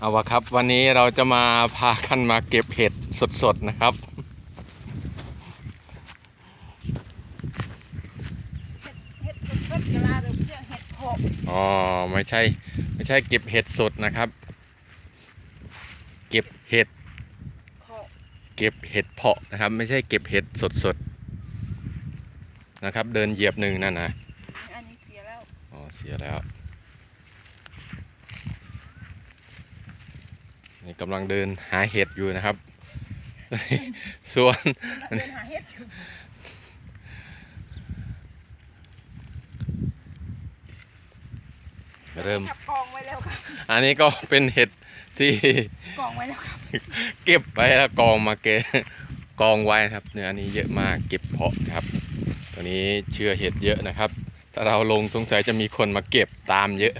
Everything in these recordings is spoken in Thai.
เอาวะครับ วันนี้เราจะมาพากันมาเก็บเห็ดสดๆนะครับ เห็ดสดๆกะลาเดี๋ยวเพื่อเห็ดโขกอ๋อไม่ใช่ ไม่ใช่เก็บเห็ดสดนะครับ เก็บเห็ดโขกเก็บเห็ดเพาะนะครับ ไม่ใช่เก็บเห็ดสดๆนะครับ เดินเหยียบหนึ่งนั่นนะอันนี้เสียแล้วอ๋อเสียแล้ว นี่กำลังเดินหาเห็ดอยู่นะครับส่วนเดินหาเห็ดอยู่เริ่มขับกองไว้แล้วครับอันนี้ก็เป็นเห็ดที่กองไว้แล้วครับ เก็บไว้แล้วกองมาเกะกองไว้นะครับ เนื้ออันนี้เยอะมากเก็บเพาะนะครับ ตัวนี้เชื่อเห็ดเยอะนะครับ ถ้าเราลงสงสัยจะมีคนมาเก็บตามเยอะ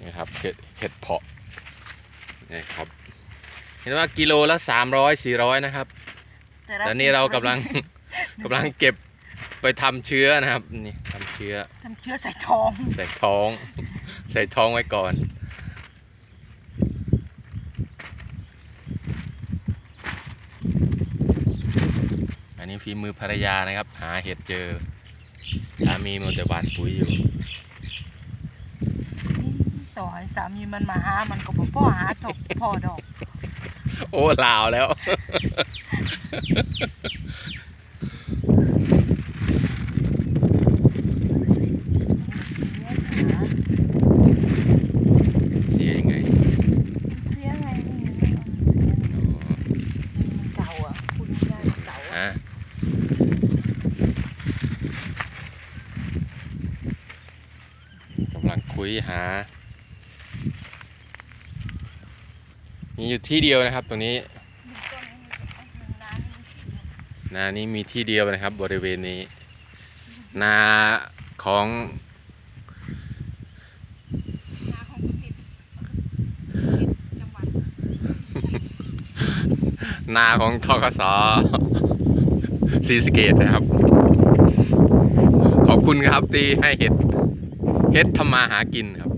นี่ครับเห็ดเห็ดเพาะ นี่ครับ เห็นว่ากิโลละสามร้อยสี่ร้อยนะครับแต่นี่เรากำลังกำลังเก็บไปทำเชื้อนะครับนี่ทำเชื้อทำเชื้อใส่ท้องใส่ท้อง ใส่ท้องไว้ก่อนอันนี้ฝีมือภรรยานะครับ หาเห็ดเจอสามีมัวแต่หวานปุ๋ยอยู่ ต่อให้สามีมันมาหา มันก็บอกพ่อหาจบพ่อดอก โอ้ลาวแล้ว เสียยังไงเสียไงนี่ไม่เอาเสียอ๋อมันเก่าอะคุณไม่ได้มันเก่าอะอะกำลังคุยหา มีอยู่ที่เดียวนะครับตรงนี้นนี้มีต้นหนึ่งน้ำนี่มีสีนานี้มีที่เดียวนะครับ บริเวณนี้ นาของนาของทกสซีสเกตนะครับ ขอบคุณครับที่ให้เห็ด เห็ดทำมาหากินครับ